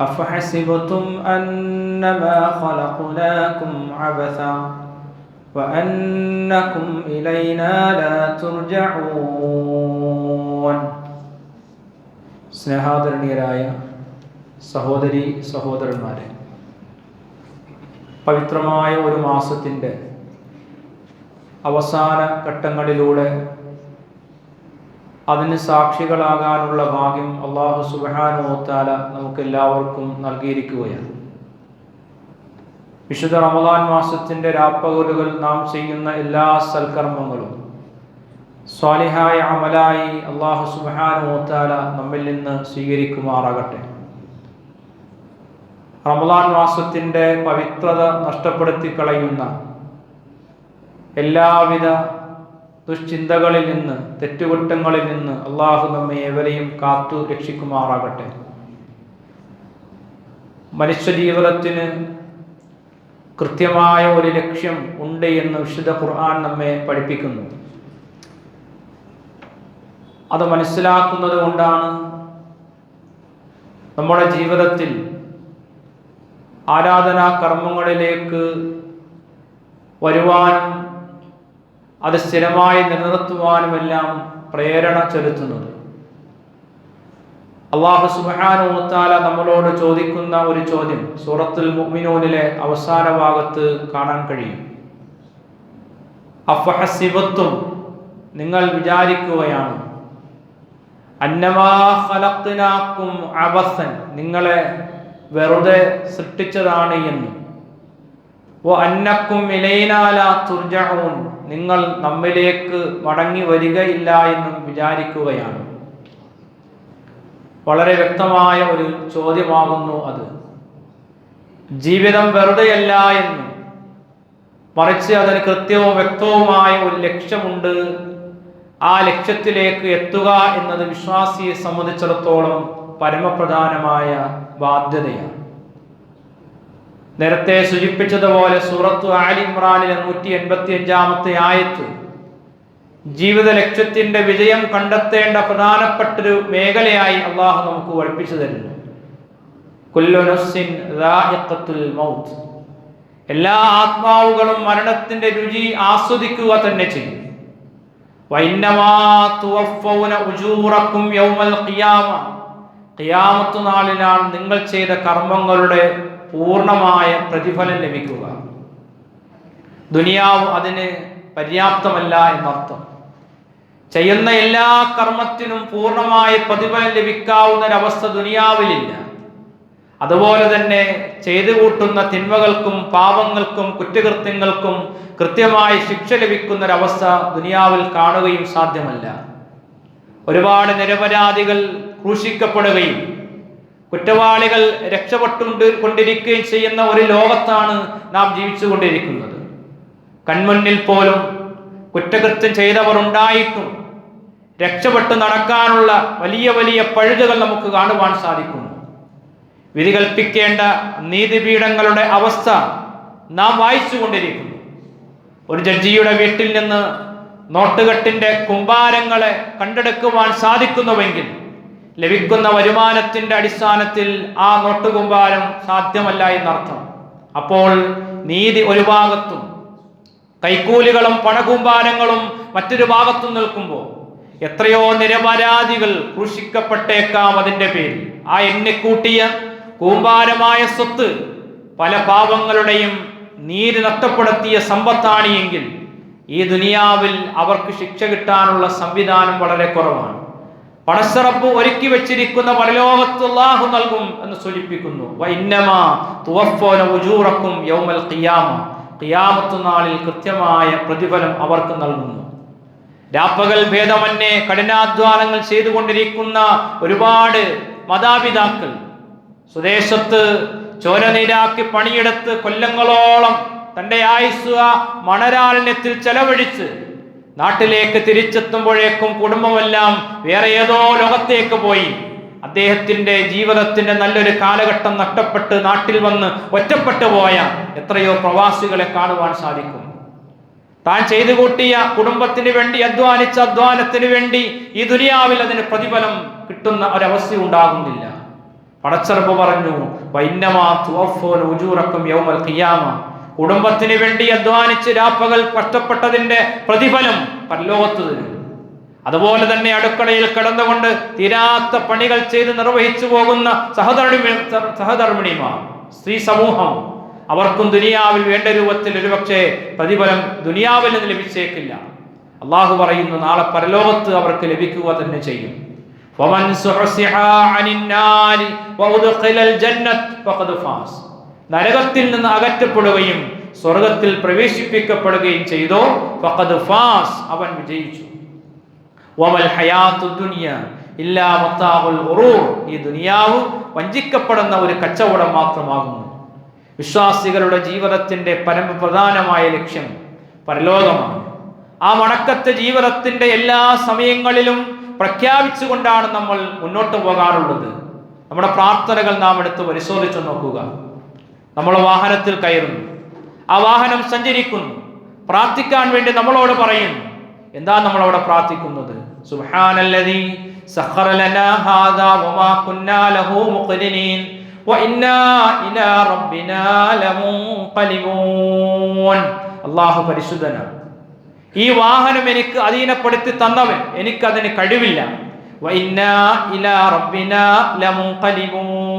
أفحسبتم أنما خلقناكم عبثا وأنكم إلينا لا ترجعون സ്നേഹാദരണീയരായ സഹോദരി സഹോദരന്മാരെ പവിത്രമായ ഒരു മാസത്തിൻ്റെ അവസാന ഘട്ടങ്ങളിലൂടെ അതിന് സാക്ഷികളാകാനുള്ള ഭാഗ്യം അള്ളാഹു സുബാനോത്താല നമുക്ക് എല്ലാവർക്കും നൽകിയിരിക്കുകയാണ്. വിശുദ്ധ റമദാൻ മാസത്തിന്റെ രാപ്പകലുകൾ നാം ചെയ്യുന്ന എല്ലാ സൽക്കർമ്മങ്ങളും സ്വാലിഹായ അമലായി അള്ളാഹു സുബാനോത്താല നമ്മിൽ നിന്ന് സ്വീകരിക്കുമാറാകട്ടെ. റമദാൻ മാസത്തിന്റെ പവിത്രത നഷ്ടപ്പെടുത്തി കളയുന്ന എല്ലാവിധ ദുശ്ചിന്തകളിൽ നിന്ന് തെറ്റുകുറ്റങ്ങളിൽ നിന്ന് അള്ളാഹു നമ്മെ ഏവരെയും കാത്തു രക്ഷിക്കുമാറാകട്ടെ. മനുഷ്യജീവിതത്തിന് കൃത്യമായ ഒരു ലക്ഷ്യം ഉണ്ട് എന്ന് വിശുദ്ധ ഖുർആൻ നമ്മെ പഠിപ്പിക്കുന്നു. അത് മനസ്സിലാക്കുന്നത് കൊണ്ടാണ് നമ്മുടെ ജീവിതത്തിൽ ആരാധനാ കർമ്മങ്ങളിലേക്ക് വരുവാനും അത് സ്ഥിരമായി നിലനിർത്തുവാനുമെല്ലാം പ്രേരണ ചെലുത്തുന്നത്. അള്ളാഹു സുബാനുത്താല നമ്മളോട് ചോദിക്കുന്ന ഒരു ചോദ്യം സൂറത്തുൽ മുഅ്മിനൂനിലെ അവസാന ഭാഗത്ത് കാണാൻ കഴിയും. അഫഹസിബത്തും നിങ്ങൾ വിചാരിക്കുകയാണ് അന്നമാക്കും അബസൻ നിങ്ങളെ വെറുതെ സൃഷ്ടിച്ചതാണ് എന്ന്. അന്നക്കും നിങ്ങൾ നമ്മിലേക്ക് മടങ്ങി വരികയില്ല എന്നും വിചാരിക്കുകയാണ്. വളരെ വ്യക്തമായ ഒരു ചോദ്യമാകുന്നു അത്. ജീവിതം വെറുതെയല്ല എന്ന്. മറിച്ച് അതിന് കൃത്യവും വ്യക്തവുമായ ഒരു ലക്ഷ്യമുണ്ട്. ആ ലക്ഷ്യത്തിലേക്ക് എത്തുക എന്നത് വിശ്വാസിയെ സംബന്ധിച്ചിടത്തോളം പരമപ്രധാനമായ ബാധ്യതയാണ്. നേരത്തെ സൂചിപ്പിച്ചതുപോലെ സൂറത്തു ആലി ഇമ്രാനിലെ നൂറ്റി എൺപത്തി അഞ്ചാമത്തെ ആയത്ത് ജീവിത ലക്ഷ്യത്തിന്റെ വിജയം കണ്ടെത്തേണ്ട പ്രധാനപ്പെട്ടൊരു മേഖലയായി അള്ളാഹു നമുക്ക് പഠിപ്പിച്ചു തരുന്നു. മൗത്ത്. എല്ലാ ആത്മാവുകളും മരണത്തിന്റെ രുചി ആസ്വദിക്കുക തന്നെ ചെയ്യും. നാളിലാണ് നിങ്ങൾ ചെയ്ത കർമ്മങ്ങളുടെ പൂർണമായ പ്രതിഫലം ലഭിക്കുക. ദുനിയാവ് അതിന് പര്യാപ്തമല്ല എന്നർത്ഥം. ചെയ്യുന്ന എല്ലാ കർമ്മത്തിനും പൂർണമായ പ്രതിഫലം ലഭിക്കാവുന്ന ഒരവസ്ഥ ദുനിയാവിലില്ല. അതുപോലെ തന്നെ ചെയ്തു കൂട്ടുന്ന തിന്മകൾക്കും പാപങ്ങൾക്കും കുറ്റകൃത്യങ്ങൾക്കും കൃത്യമായി ശിക്ഷ ലഭിക്കുന്ന ഒരവസ്ഥ ദുനിയാവിൽ കാണുകയും സാധ്യമല്ല. ഒരുപാട് നിരപരാധികൾ ക്രൂശിക്കപ്പെടുകയും കുറ്റവാളികൾ രക്ഷപ്പെട്ടുകൊണ്ട് കൊണ്ടിരിക്കുകയും ചെയ്യുന്ന ഒരു ലോകത്താണ് നാം ജീവിച്ചുകൊണ്ടിരിക്കുന്നത് കൺമുന്നിൽ പോലും കുറ്റകൃത്യം ചെയ്തവർ ഉണ്ടായിട്ടും രക്ഷപ്പെട്ട് നടക്കാനുള്ള വലിയ വലിയ പഴുതുകൾ നമുക്ക് കാണുവാൻ സാധിക്കുന്നു. വിധി കൽപ്പിക്കേണ്ട നീതിപീഠങ്ങളുടെ അവസ്ഥ നാം വായിച്ചു കൊണ്ടിരിക്കുന്നു. ഒരു ജഡ്ജിയുടെ വീട്ടിൽ നിന്ന് നോട്ടുകെട്ടിന്റെ കുമ്പാരങ്ങളെ കണ്ടെടുക്കുവാൻ സാധിക്കുന്നുവെങ്കിൽ ലഭിക്കുന്ന വരുമാനത്തിന്റെ അടിസ്ഥാനത്തിൽ ആ നോട്ടുകുമ്പാരം സാധ്യമല്ല എന്നർത്ഥം. അപ്പോൾ നീതി ഒരു ഭാഗത്തും കൈക്കൂലികളും പണകൂമ്പാരങ്ങളും മറ്റൊരു ഭാഗത്തും നിൽക്കുമ്പോൾ എത്രയോ നിരപരാധികൾ ക്രൂശിക്കപ്പെട്ടേക്കാം അതിന്റെ പേരിൽ. ആ എന്നെ കൂട്ടിയ കൂമ്പാരമായ സ്വത്ത് പല പാവങ്ങളുടെയും നീര് നഷ്ടപ്പെടുത്തിയ സമ്പത്താണ് എങ്കിൽ ഈ ദുനിയാവിൽ അവർക്ക് ശിക്ഷ കിട്ടാനുള്ള സംവിധാനം വളരെ കുറവാണ്. പണസറപ്പ് ഒരുക്കി വെച്ചിരിക്കുന്ന പരലോകത്ത് അല്ലാഹു നൽകും എന്ന് സൂചിപ്പിക്കുന്നു. യൗമൽ ഖിയാമ. ഖിയാമത്ത് നാളിൽ കൃത്യമായ പ്രതിഫലം അവർക്ക് നൽകുന്നു. രാപ്പകൽ ഭേദമന്യേ കഠിനാധ്വാനങ്ങൾ ചെയ്തുകൊണ്ടിരിക്കുന്ന ഒരുപാട് മാതാപിതാക്കൾ സ്വദേശത്ത് ചോരനീരാക്കി പണിയെടുത്ത് കൊല്ലങ്ങളോളം തന്റെ ആയുസ് ആ മണരാരണ്യത്തിൽ ചെലവഴിച്ച് നാട്ടിലേക്ക് തിരിച്ചെത്തുമ്പോഴേക്കും കുടുംബമെല്ലാം വേറെ ഏതോ ലോകത്തേക്ക് പോയി. അദ്ദേഹത്തിന്റെ ജീവിതത്തിന്റെ നല്ലൊരു കാലഘട്ടം നഷ്ടപ്പെട്ട് നാട്ടിൽ വന്ന് ഒറ്റപ്പെട്ടു പോയ എത്രയോ പ്രവാസികളെ കാണുവാൻ സാധിക്കും. താൻ ചെയ്തു കൂട്ടിയ കുടുംബത്തിന് വേണ്ടി അധ്വാനിച്ച അധ്വാനത്തിന് വേണ്ടി ഈ ദുനിയാവിൽ അതിന് പ്രതിഫലം കിട്ടുന്ന ഒരവസ്ഥ ഉണ്ടാകുന്നില്ല. പടച്ചറപ്പ് പറഞ്ഞു വൈന്നമാ തുവഫോൽ ഉജൂറക്കും യൗമൽ ഖിയാമ. കുടുംബത്തിന് വേണ്ടി അധ്വാനിച്ച് രാപ്പകൽ കഷ്ടപ്പെട്ടതിന്റെ പ്രതിഫലം പരലോകത്ത് അതുപോലെ തന്നെ അടുക്കളയിൽ കിടന്നുകൊണ്ട് തീരാത്ത പണികൾ ചെയ്ത് നിർവഹിച്ചു പോകുന്ന സഹധർമ്മി സഹധർമ്മിണിമാർ സ്ത്രീ സമൂഹം അവർക്കും ദുനിയാവിൽ വേണ്ട രൂപത്തിൽ ഒരുപക്ഷെ പ്രതിഫലം ദുനിയാവിൽ നിന്ന് ലഭിച്ചേക്കില്ല. അള്ളാഹു പറയുന്നു നാളെ പരലോകത്ത് അവർക്ക് ലഭിക്കുക തന്നെ ചെയ്യും. ഫമൻ സുഹസിഹ അനിന്നാരി വഉദ്ഖിലൽ ജന്നത്ത് ഫഖദ് ഫാസ്. നരകത്തിൽ നിന്ന് അകറ്റപ്പെടുകയും സ്വർഗത്തിൽ പ്രവേശിപ്പിക്കപ്പെടുകയും ചെയ്തോ ഫഖദ് ഫാസ് അവൻ വിജയിച്ചു. ഇല്ലാ ഉറൂർ ഈ ദുനിയാവ് വഞ്ചിക്കപ്പെടുന്ന ഒരു കച്ചവടം മാത്രമാകുന്നു. വിശ്വാസികളുടെ ജീവിതത്തിന്റെ പരമപ്രധാനമായ ലക്ഷ്യം പരലോകമാണ്. ആ മടക്കത്തെ ജീവിതത്തിന്റെ എല്ലാ സമയങ്ങളിലും പ്രഖ്യാപിച്ചുകൊണ്ടാണ് നമ്മൾ മുന്നോട്ട് പോകാറുള്ളത്. നമ്മുടെ പ്രാർത്ഥനകൾ നാം എടുത്ത് പരിശോധിച്ചു നോക്കുക. നമ്മൾ വാഹനത്തിൽ കയറുന്നു. ആ വാഹനം സഞ്ചരിക്കുന്നു. പ്രാർത്ഥിക്കാൻ വേണ്ടി നമ്മളോട് പറയുന്നു. എന്താ നമ്മൾ അവിടെ പ്രാർത്ഥിക്കുന്നത്? സുബ്ഹാനല്ലദീ സഖറ ലനാ ഹാദാ വമാ കുന്നാ ലഹു മുഖ്രിനീൻ വഇന്നാ ഇലാ റബ്ബിനാ ലമുൻഖലിബൂൻ. അല്ലാഹു പരിശുദ്ധനാണ് ഈ വാഹനം എനിക്ക് അധീനപ്പെടുത്തി തന്നവൻ എനിക്കതിന് കഴിവില്ല. വഇന്നാ ഇലാ റബ്ബിനാ ലമുൻഖലിബൂൻ.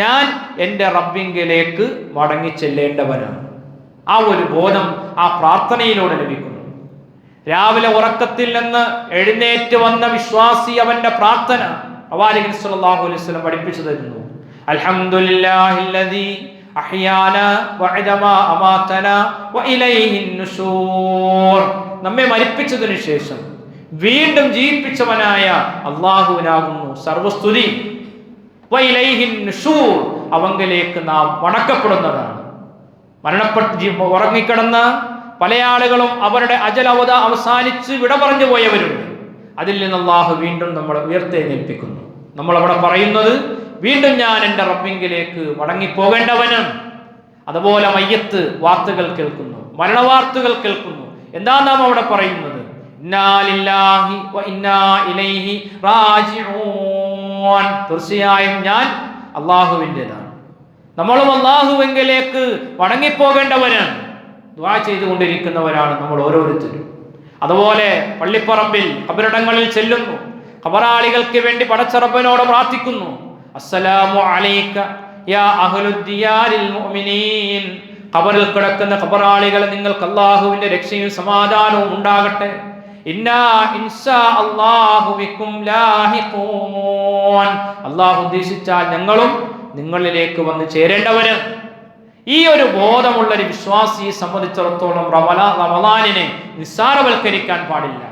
ഞാൻ എന്റെ റബ്ബിങ്കിലേക്ക് മടങ്ങി ചെല്ലേണ്ടവനാണ് ആ ഒരു ബോധം ആ പ്രാർത്ഥനയിലൂടെ ലഭിക്കുന്നു. രാവിലെ ഉറക്കത്തിൽ നിന്ന് എഴുന്നേറ്റ് വന്ന വിശ്വാസി അവന്റെ പ്രാർത്ഥന പ്രവാചകൻ സല്ലല്ലാഹു അലൈഹി വസല്ലം പഠിപ്പിച്ചു തരുന്നു. അൽഹംദുലില്ലാഹില്ലദീ അഹ്യാന വഅദമാ അമാതന വഇലൈഹിൻ നമ്മെ മരിപ്പിച്ചതിനു ശേഷം വീണ്ടും ജീവിപ്പിച്ചവനായ അള്ളാഹുവിനാകുന്നു സർവസ്തുതി. അവങ്കലേക്ക് നാം വണക്കപ്പെടുന്നതാണ്. മരണപ്പെട്ട് ഉറങ്ങിക്കിടന്ന് പല ആളുകളും അവരുടെ അജലവത അവസാനിച്ച് വിട പറഞ്ഞു പോയവരുണ്ട്. അതിൽ നിന്ന് അള്ളാഹു വീണ്ടും നമ്മളെ ഉയർത്തെഴുന്നേൽപ്പിക്കുന്നു നമ്മൾ അവിടെ പറയുന്നത് വീണ്ടും ഞാൻ എന്റെ റബ്ബിങ്കിലേക്ക് മടങ്ങിപ്പോകേണ്ടവനാണ് അതുപോലെ മയ്യത്ത് വാർത്തകൾ കേൾക്കുന്നു മരണവാർത്തകൾ കേൾക്കുന്നു. എന്താ നാം അവിടെ പറയുന്നത്? ഇന്നാലില്ലാഹി ഇന്നാ ഇലൈഹി റാജിഊൻ. തീർച്ചയായും ഞാൻ അള്ളാഹുവിന്റെതാണ്. നമ്മളും അള്ളാഹുവെങ്കിലേക്ക് മടങ്ങിപ്പോകേണ്ടവരാണ്. ദ്വാ ചെയ്തുകൊണ്ടിരിക്കുന്നവരാണ് നമ്മൾ ഓരോരുത്തരും. അതുപോലെ പള്ളിപ്പറമ്പിൽ കബറിടങ്ങളിൽ ചെല്ലുന്നു. കബറാളികൾക്ക് വേണ്ടി പടച്ചറപ്പനോട് പ്രാർത്ഥിക്കുന്നു. അസ്സലാമു ഖബറിൽ കിടക്കുന്ന കബറാളികൾ നിങ്ങൾക്ക് അള്ളാഹുവിന്റെ രക്ഷയും സമാധാനവും ഉണ്ടാകട്ടെ. അള്ളാഹു ഉദ്ദേശിച്ചാൽ ഞങ്ങളും നിങ്ങളിലേക്ക് വന്ന് ചേരേണ്ടവര്. ഈ ഒരു ബോധമുള്ള ഒരു വിശ്വാസിയെ സംബന്ധിച്ചിടത്തോളം റമലാ റമലാനിനെ നിസ്സാരവൽക്കരിക്കാൻ പാടില്ല.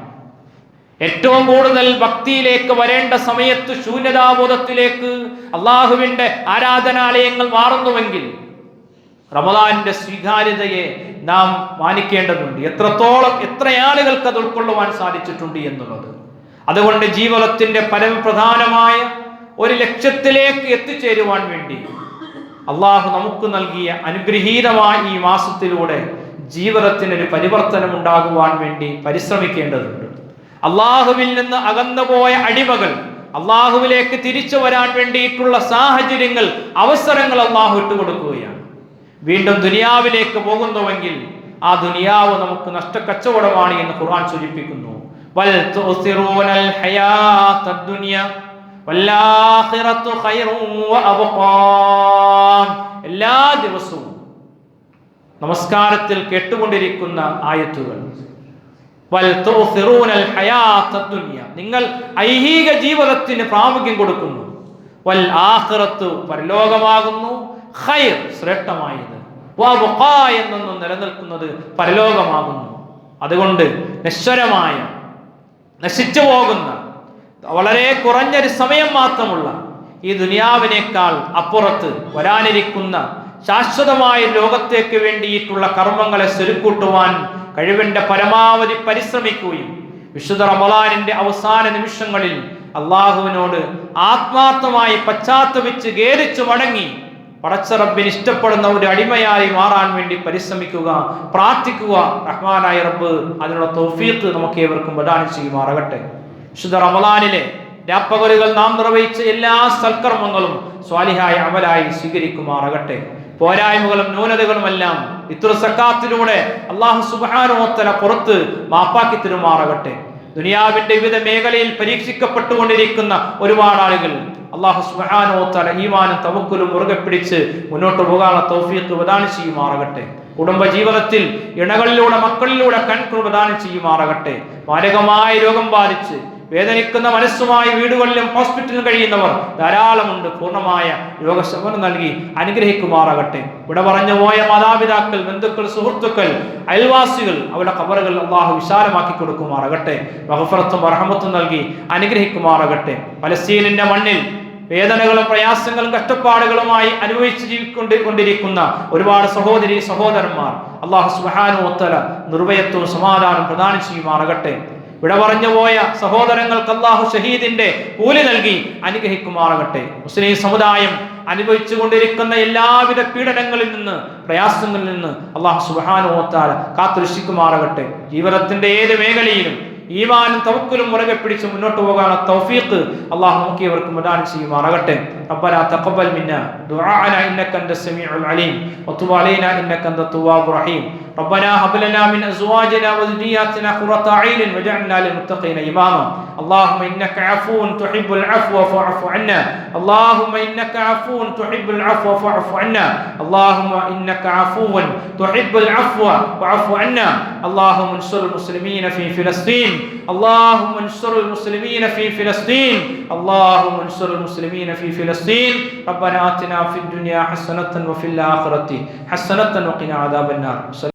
ഏറ്റവും കൂടുതൽ ഭക്തിയിലേക്ക് വരേണ്ട സമയത്ത് ശൂന്യതാബോധത്തിലേക്ക് അള്ളാഹുവിന്റെ ആരാധനാലയങ്ങൾ മാറുന്നുവെങ്കിൽ റമദാനിന്റെ സ്വീകാര്യതയെ നാം മാനിക്കേണ്ടതുണ്ട്. എത്രത്തോളം എത്ര ആളുകൾക്ക് അത് ഉൾക്കൊള്ളുവാൻ സാധിച്ചിട്ടുണ്ട് എന്നുള്ളത്. അതുകൊണ്ട് ജീവിതത്തിന്റെ പരമപ്രധാനമായ ഒരു ലക്ഷ്യത്തിലേക്ക് എത്തിച്ചേരുവാൻ വേണ്ടി അള്ളാഹു നമുക്ക് നൽകിയ അനുഗ്രഹീതമായ ഈ മാസത്തിലൂടെ ജീവിതത്തിന് ഒരു പരിവർത്തനം ഉണ്ടാകുവാൻ വേണ്ടി പരിശ്രമിക്കേണ്ടതുണ്ട്. അള്ളാഹുവിൽ നിന്ന് അകന്നുപോയ അടിമകൾ അള്ളാഹുവിലേക്ക് തിരിച്ചു വരാൻ വേണ്ടിയിട്ടുള്ള സാഹചര്യങ്ങൾ അവസരങ്ങൾ അള്ളാഹു ഇട്ടുകൊടുക്കുകയാണ്. വീണ്ടും ദുനിയാവിലേക്ക് പോകുന്നുവെങ്കിൽ ആ ദുനിയാവ് നമുക്ക് നഷ്ടക്കച്ചവടമാണ് എന്ന് ഖുർആൻ സൂചിപ്പിക്കുന്നു. എല്ലാ ദിവസവും നമസ്കാരത്തിൽ കേട്ടുകൊണ്ടിരിക്കുന്ന ആയത്തുകൾ. നിങ്ങൾ ഐഹിക ജീവിതത്തിന് പ്രാമുഖ്യം കൊടുക്കുന്നു. വൽ പരലോകമാകുന്നു ഖൈർ ശ്രേഷ്ഠമായത്. എന്നൊന്നും നിലനിൽക്കുന്നത് പരലോകമാകുന്നു. അതുകൊണ്ട് നശ്വരമായ നശിച്ചു പോകുന്ന വളരെ കുറഞ്ഞൊരു സമയം മാത്രമുള്ള ഈ ദുനിയാവിനേക്കാൾ അപ്പുറത്ത് വരാനിരിക്കുന്ന ശാശ്വതമായ ലോകത്തേക്ക് വേണ്ടിയിട്ടുള്ള കർമ്മങ്ങളെ സ്വരുക്കൂട്ടുവാൻ കഴിവിന്റെ പരമാവധി പരിശ്രമിക്കുകയും വിശുദ്ധ റമലാനിന്റെ അവസാന നിമിഷങ്ങളിൽ അള്ളാഹുവിനോട് ആത്മാർത്ഥമായി പശ്ചാത്തപിച്ച് ഖേദിച്ചു മടങ്ങി പടച്ചറബിന് ഇഷ്ടപ്പെടുന്ന ഒരു അടിമയായി മാറാൻ വേണ്ടി പരിശ്രമിക്കുക പ്രാർത്ഥിക്കുക റഹ്മാനായ റബ്ബ് അതിനുള്ള തോഫീത്ത് നമുക്ക് ഏവർക്കും പ്രദാനം ചെയ്യുമാറാകട്ടെ. വിശുദ്ധ റമലാനിലെ രാപ്പകലുകൾ നാം നിർവഹിച്ച എല്ലാ സൽക്കർമ്മങ്ങളും സ്വാലിഹായ അമലായി സ്വീകരിക്കുമാറാകട്ടെ. പോരായ്മകളും ന്യൂനതകളുമെല്ലാം ഇത്ര സക്കാത്തിലൂടെ അള്ളാഹു സുബാനോത്തല പുറത്ത് മാപ്പാക്കി തരുമാറാകട്ടെ. ദുനിയാവിന്റെ വിവിധ മേഖലയിൽ പരീക്ഷിക്കപ്പെട്ടുകൊണ്ടിരിക്കുന്ന ഒരുപാട് ആളുകൾ അള്ളാഹു സുബാനോത്തല ഈമാനും തവക്കുലും മുറുകെ പിടിച്ച് മുന്നോട്ട് പോകാനുള്ള തൗഫീഖ് പ്രദാനം ചെയ്യുമാറാകട്ടെ. കുടുംബ ജീവിതത്തിൽ ഇണകളിലൂടെ മക്കളിലൂടെ കൺകുൾ പ്രദാനം ചെയ്യുമാറാകട്ടെ. മാരകമായ രോഗം ബാധിച്ച് വേദനിക്കുന്ന മനസ്സുമായി വീടുകളിലും ഹോസ്പിറ്റലിലും കഴിയുന്നവർ ധാരാളമുണ്ട്. പൂർണമായ രോഗശമനം നൽകി അനുഗ്രഹിക്കുമാറാകട്ടെ. ഇവിടെ പറഞ്ഞു പോയ മാതാപിതാക്കൾ ബന്ധുക്കൾ സുഹൃത്തുക്കൾ അയൽവാസികൾ അവരുടെ കബറുകൾ അള്ളാഹു വിശാലമാക്കി കൊടുക്കുമാറാകട്ടെ. വഹഫറത്തും അർഹമത്തും നൽകി അനുഗ്രഹിക്കുമാറാകട്ടെ. പലസ്തീനിന്റെ മണ്ണിൽ വേദനകളും പ്രയാസങ്ങളും കഷ്ടപ്പാടുകളുമായി അനുഭവിച്ച് ജീവിക്കൊണ്ട് കൊണ്ടിരിക്കുന്ന ഒരുപാട് സഹോദരി സഹോദരന്മാർ അള്ളാഹു സുഹാനോത്തല നിർഭയത്വവും സമാധാനം പ്രദാനം ചെയ്യുമാറാകട്ടെ. ഇവിടെ പറഞ്ഞു പോയ സഹോദരങ്ങൾക്ക് അള്ളാഹു ഷഹീദിന്റെ കൂലി നൽകി അനുഗ്രഹിക്കുമാറാകട്ടെ. മുസ്ലിം സമുദായം അനുഭവിച്ചു കൊണ്ടിരിക്കുന്ന എല്ലാവിധ പീഡനങ്ങളിൽ നിന്ന് പ്രയാസങ്ങളിൽ നിന്ന് അള്ളാഹു കാത്തു കാത്തുരക്ഷിക്കുമാറാകട്ടെ. ജീവിതത്തിന്റെ ഏത് മേഖലയിലും ഈമാനും തവക്കലും മുറകെ പിടിച്ച് മുന്നോട്ട് പോകാനുള്ള തൗഫീഖ് അള്ളാഹു നോക്കിയവർക്ക് പ്രദാനം ചെയ്യുമാറാകട്ടെ ربنا تقبل منا دعاءنا انك انت السميع العليم وتب علينا انك انت التواب الرحيم ربنا هب لنا من أزواجنا وذرياتنا قرة أعين واجعلنا للمتقين إماما. اللهم إنك عفو تحب العفو فاعف عنا. اللهم إنك عفو تحب العفو فاعف عنا. اللهم إنك عفو تحب العفو فاعف عنا. اللهم انصر المسلمين في فلسطين. اللهم انصر المسلمين في فلسطين. اللهم انصر المسلمين في فلسطين. ربنا آتنا في الدنيا حسنة وفي الآخرة حسنة وقنا عذاب النار.